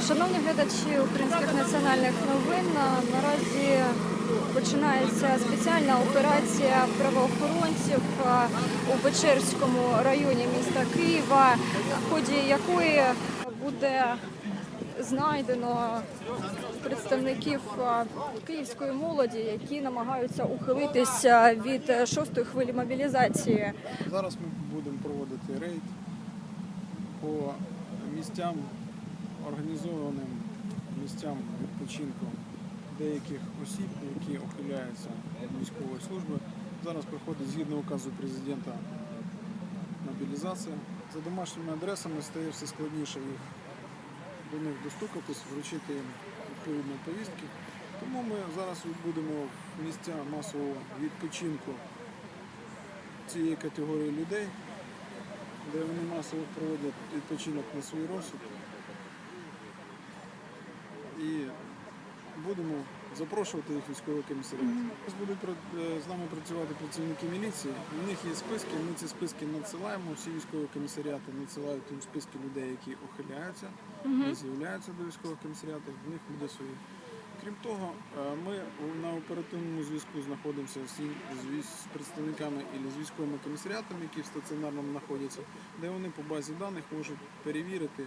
Шановні глядачі українських національних новин, наразі починається спеціальна операція правоохоронців у Печерському районі міста Києва, в ході якої буде знайдено представників київської молоді, які намагаються ухилитися від шостої хвилі мобілізації. Зараз ми будемо проводити рейд по місцям, організованим місцям відпочинку деяких осіб, які ухиляються від військової служби. Зараз проходить згідно указу президента мобілізація. За домашніми адресами стає все складніше їх до них достукатись, вручити їм відповідні повістки. Тому ми зараз будемо в місця масового відпочинку цієї категорії людей, де вони масово проводять відпочинок на свій розсуд. І будемо запрошувати їх військовий комісаріат. Зараз будуть е, з нами працювати працівники міліції. У них є списки, ми ці списки надсилаємо. Всі військові комісаріати надсилають їм списки людей, які ухиляються, не з'являються до військових комісаріатів. В них буде свої. Крім того, е, ми на оперативному зв'язку знаходимося з, і- з з представниками і з військовими комісаріатами, які в стаціонарному знаходяться, де вони по базі даних можуть перевірити.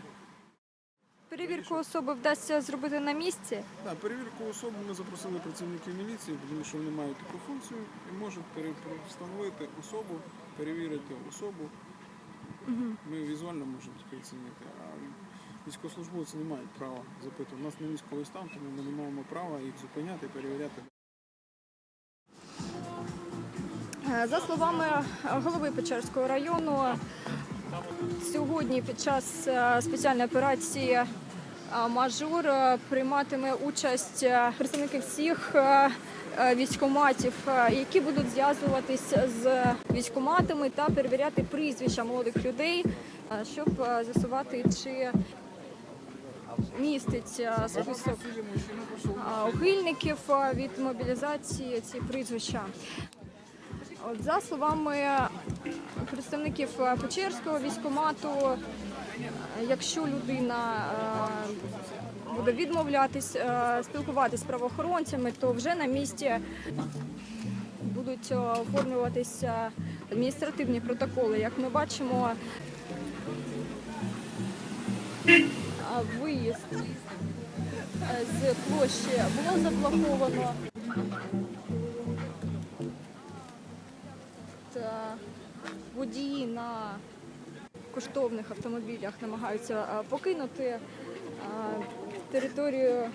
Перевірку особи вдасться зробити на місці. Да, перевірку особи ми запросили працівників міліції, тому що вони мають таку функцію і можуть встановити особу, перевірити особу. Ми візуально можемо тільки оцінити. А військовослужбовці не мають права запитувати. У нас не військовий стан, тому ми не маємо права їх зупиняти, перевіряти. Е, За словами голови Печерського району, сьогодні під час е, спеціальної операції е, мажор е, прийматиме участь е, представники всіх е, е, військоматів, е, які будуть зв'язуватись з військоматами та перевіряти прізвища молодих людей, е, щоб е, з'ясувати, чи містить е, список е, ухильників е, від мобілізації ці прізвища. От за словами представників е, Печерського військомату, е, якщо людина е, буде відмовлятись е, спілкуватись з правоохоронцями, то вже на місці будуть е, оформлюватися адміністративні протоколи. Як ми бачимо, виїзд з площі було заблоковано. Водії на коштовних автомобілях намагаються покинути територію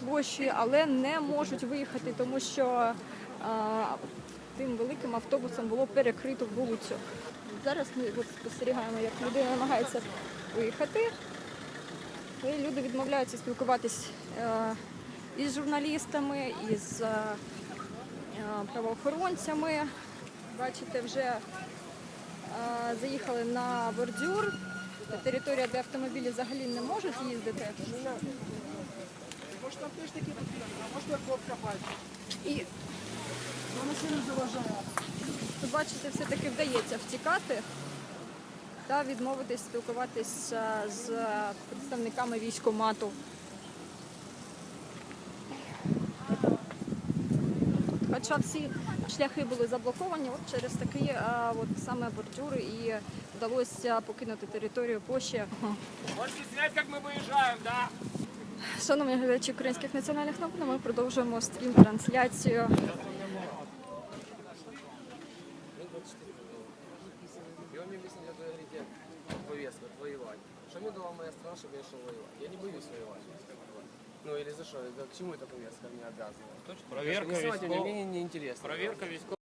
площі, але не можуть виїхати, тому що тим великим автобусом було перекрито вулицю. Зараз ми спостерігаємо, як людина намагається виїхати. І люди відмовляються спілкуватись е, із журналістами, із е, е, правоохоронцями. Бачите, вже заїхали на бордюр. Територія, де автомобілі взагалі не можуть їздити. Может, там теж такі а може Вона заважає. тут, бачите, все-таки вдається втікати та відмовитись спілкуватися з представниками військомату. Хоча всі шляхи були заблоковані, от через такі а, от саме бордюри і вдалося покинути територію площі. Можете снять, как мы выезжаем, да? Шановні глядачі українських національних новин, ми продовжуємо стрім трансляцію. И он мне объяснил, это, говорите, повестка, вот воевать. Что мне дала моя страна, чтобы я шел воевать? Я не боюсь воевать. Ну или за что? К чему эта повестка мне обязана? Проверка меня, мне не интересно. Проверка військов...